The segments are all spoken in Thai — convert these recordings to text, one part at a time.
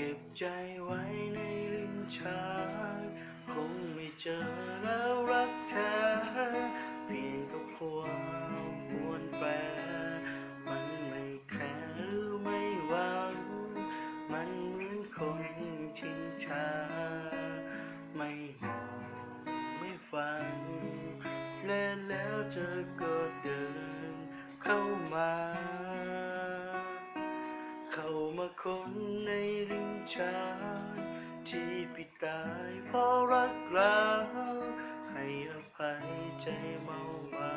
เก็บใจไว้ในลิ้นชักคงไม่เจอแล้วรักเธอ เพียงกับความปวนแปรมันไม่แคร์หรือไม่หวัง มันเหมือนคนชินชา ไม่มองไม่ฟัง และแล้วเธอก็เดินเข้ามา ที่ปิดตายเพราะรักเราให้อภัยใจเบาเบา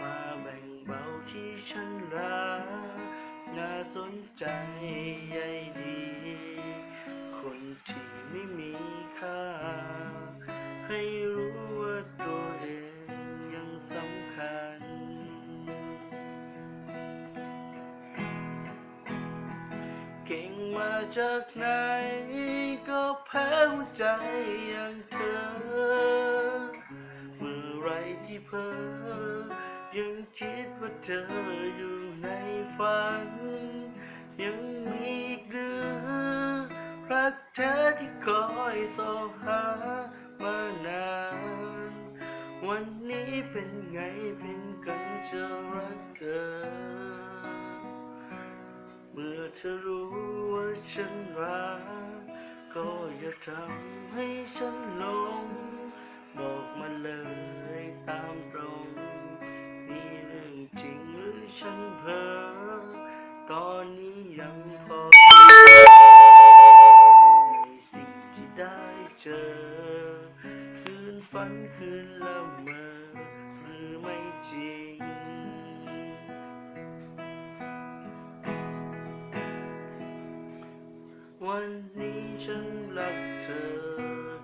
มาแบ่งเบาที่ฉันรักน่าสนใจใหญ่ มาจากไหนก็แพ้หัวใจอย่างเธอ เมื่อไรที่เพ้อยังคิดว่าเธออยู่ในฝัน ยังมีอีกหรือรักเธอที่คอยสอหามานาน วันนี้เป็นไงเป็นกันจะรักเธอ เมื่อเธอรู้ ฉันรักก็อย่าทำให้ฉันหลง บอกมาเลยตามตรงนี่เรื่องจริงหรือฉันเพ้อตอนนี้ยังพอในสิ่งที่ได้เจอ คืนฝันคืนละเมอหรือไม่จริง วันนี้ฉันรักเธอ